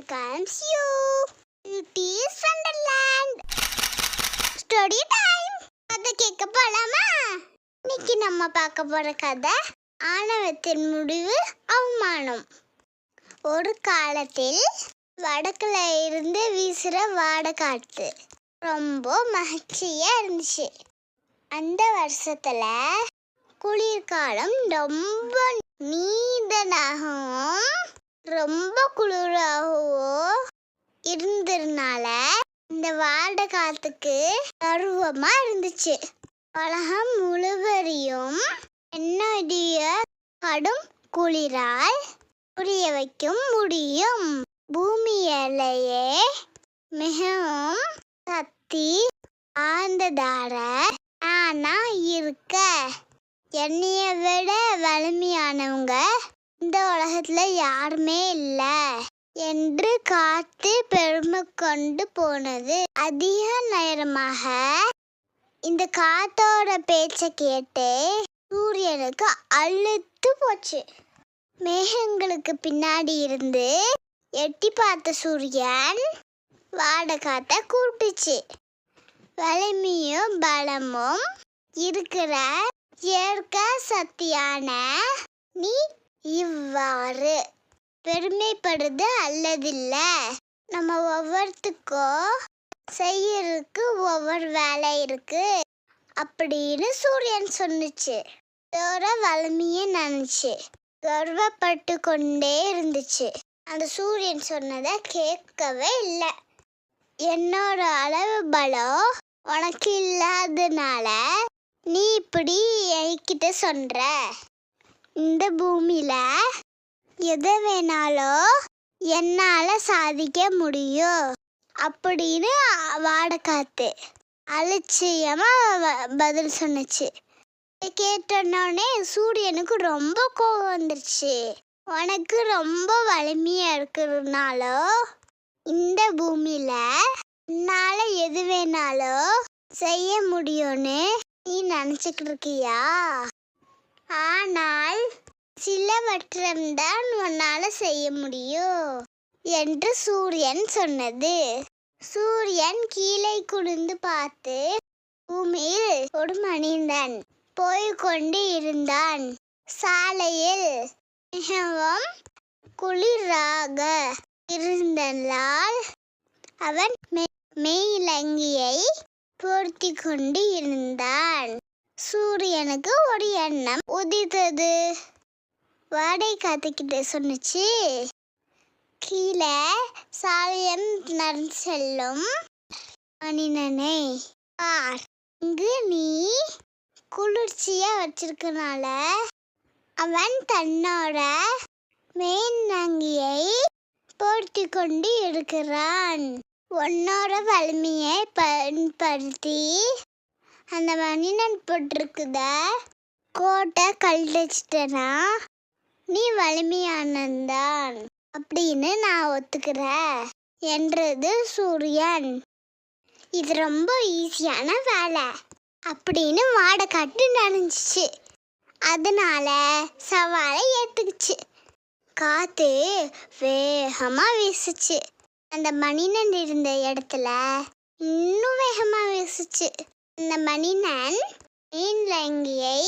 welcomes you. It is Wonderland. Story time. கதை கேட்க போலாமா இன்னைக்கு நம்ம பார்க்க போற கதை ஆணவத்தின் முடிவு அவமானம் ஒரு காலத்தில் வடக்குல இருந்து வீசுற வாடகாத்து ரொம்ப மகிழ்ச்சியா இருந்துச்சு அந்த வருஷத்துல குளிர்காலம் ரொம்ப நீதனாகவும் ரொம்ப குளிராகவும் இருந்ததுனால இந்த வாட காத்துக்கு பருவமா இருந்துச்சு. உலகம் முழுவதையும் என்னுடைய கடும் குளிரால் புரிய வைக்கும் முடியும். பூமியிலேயே மிகவும் சக்தி ஆழ்ந்ததார ஆனா இருக்க. என்னைய விட வலிமையானவங்க இந்த உலகத்துல யாருமே இல்ல. என்று காத்து பெருமை கொண்டு போனது அதிக நேரமாக. இந்த காத்தோட பேச்ச கேட்டு சூரியனுக்கு அழுத்து போச்சு. மேகங்களுக்கு பின்னாடி இருந்து எட்டி பார்த்த சூரியன் வாட காத்த கூப்பிட்டுச்சு வலிமையும் பலமும் இருக்கிற இயற்கை சக்தியான நீ இவ்வாறு பெருமைப்படுது அல்லதில்ல. நம்ம ஒவ்வொருத்துக்கும் செய்யறதுக்கு ஒவ்வொரு வேலை இருக்கு அப்படின்னு சூரியன் சொன்னுச்சு. தோற வலிமையை நினைச்சு கர்வப்பட்டு கொண்டே இருந்துச்சு. அந்த சூரியன் சொன்னதை கேட்கவே இல்லை. என்னோட அளவு பலம் உனக்கு இல்லாதனால நீ இப்படி என்கிட்ட சொல்கிற இந்த பூமியில எதை வேணாலும் என்னால சாதிக்க முடியும் அப்படின்னு வாடக்காத்து அலட்சியமா வ- பதில் சொன்னுச்சு. கேட்டோன்னே சூரியனுக்கு ரொம்ப கோவம் வந்துருச்சு. உனக்கு ரொம்ப வலிமையா இருக்கிறதுனாலோ இந்த பூமியில என்னால எது வேணாலும் செய்ய முடியும்னு நீ நினச்சிக்கிட்டு இருக்கியா? ஆனால் சிலவற்றம்தான் உன்னால செய்ய முடியும் என்று சூரியன் சொன்னது சூரியன் கீழே குனிந்து பார்த்து பூமியில் ஒரு மனிதன் போய்கொண்டு இருந்தான் சாலையில் மிகவும் குளிராக இருந்ததால் அவன் மெய்லங்கியை மெய்யிலங்கியை போர்த்தி கொண்டு இருந்தான் சூரியனுக்கு ஒரு எண்ணம் உதித்தது. வாடகை காத்துக்கிட்ட சொன்னுச்சு. கீழே சாலையம் நடந்து செல்லும். மணினனே பார் இங்கு நீ குளிர்ச்சியா வச்சிருக்கனால அவன் தன்னோட மேன்னங்கியை போர்த்தி கொண்டு இருக்கிறான். உன்னோட வலிமையை பயன்படுத்தி அந்த மனிதன் போட்டிருக்குத கோட்டை கழட்டிச்சிட்டனா நீ வலிமையானந்தான் அப்படின்னு நான் ஒத்துக்கிறேன் என்றது சூரியன். இது ரொம்ப ஈஸியான வேலை அப்படின்னு வாடக்காட்டு நினைஞ்சிச்சு. அதனால சவாலை ஏற்றுக்குச்சு காத்து வேகமாக வீசுச்சு. அந்த மணினன் இருந்த இடத்துல இன்னும் வேகமாக வீசுச்சு. அந்த மீன் லங்கியை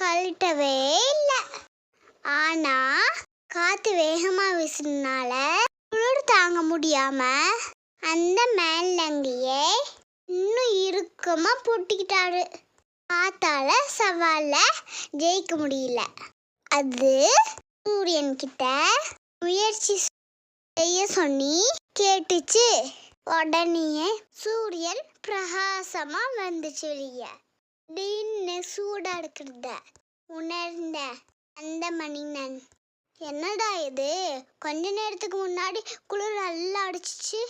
கழட்டவே இல்லை. ஆனா காத்து வேகமா வீசுனால குளிர் தாங்க முடியாம அந்த மேல்லங்கியை இன்னும் இறுக்கமா பூட்டிக்கிட்டாரு. காத்தால சவால ஜெயிக்க முடியல. அது சூரியன் கிட்ட முயற்சி செய்ய சொல்லி கேட்டுச்சு. உடனே சூரியன் பிரகாசமா வந்துச்சு வெளியே. திடீர்னு சூடா இருக்கிறத உணர்ந்த அந்த மணினன் என்னடா இது? கொஞ்ச நேரத்துக்கு முன்னாடி குளிர் நல்லா அடிச்சிச்சு.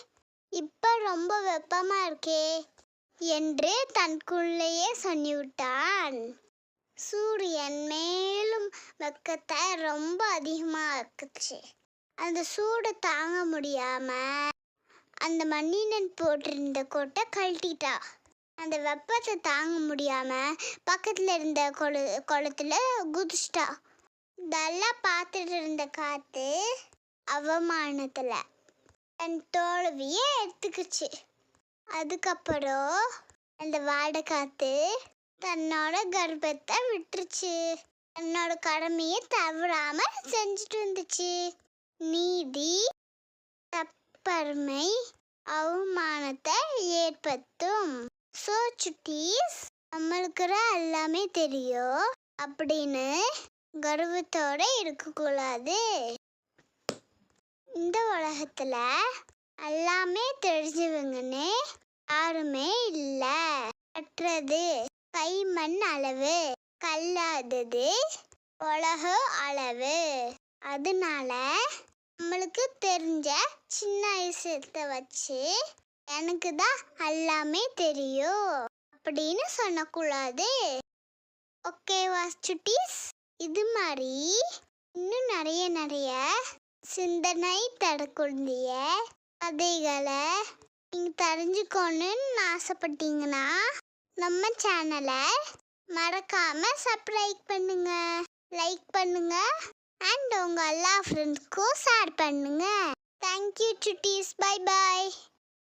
இப்ப ரொம்ப வெப்பமா இருக்கே என்று தனக்குள்ளேயே சொல்லிவிட்டான். சூரியன் மேலும் வெக்கத்தை ரொம்ப அதிகமாக இருக்குச்சு அந்த சூடை தாங்க முடியாம அந்த மண்ணினன் போட்டிருந்த கோட்டை கழட்டிட்டா. அந்த வெப்பத்தை தாங்க முடியாம பக்கத்துல இருந்த கொளு குளத்துல குதிச்சிட்டா. இதெல்லாம் பார்த்துட்டு இருந்த காத்து அவமானத்துல தன் தோல்வியை எடுத்துக்கிச்சு. அதுக்கப்புறம் அந்த வாடை காத்து தன்னோட கர்ப்பத்தை விட்டுருச்சு. தன்னோட கடமையை தவறாம செஞ்சுட்டு இருந்துச்சு. நீதி பெருமை அவமானத்தை ஏற்படுத்தும். ஸோ சுட்டீஸ் நம்மளுக்குற எல்லாமே தெரியும். அப்படின்னு கர்வத்தோட இருக்கக்கூடாது. இந்த உலகத்துல எல்லாமே தெரிஞ்சவங்கன்னு யாருமே இல்லை. கற்றது கைமண் அளவு கல்லாதது உலக அளவு. அதனால நம்மளுக்கு தெரிஞ்ச சின்ன விஷயத்தை வச்சு எனக்கு தான் எல்லாமே தெரியும் அப்படின்னு சொல்லக்கூடாது. ஓகேவா சுட்டீஸ்? இது மாதிரி இன்னும் நிறைய நிறைய சிந்தனை தரக்கூடிய கதைகளை நீங்கள் தெரிஞ்சுக்கணுன்னு ஆசைப்பட்டீங்கன்னா நம்ம சேனலை மறக்காம சப்ஸ்கிரைப் பண்ணுங்க. லைக் பண்ணுங்க. அண்ட் உங்கள் எல்லா ஃப்ரெண்ட்ஸ்க்கும் ஷேர் பண்ணுங்கள் தேங்க்யூ சுட்டீஸ் பை பாய்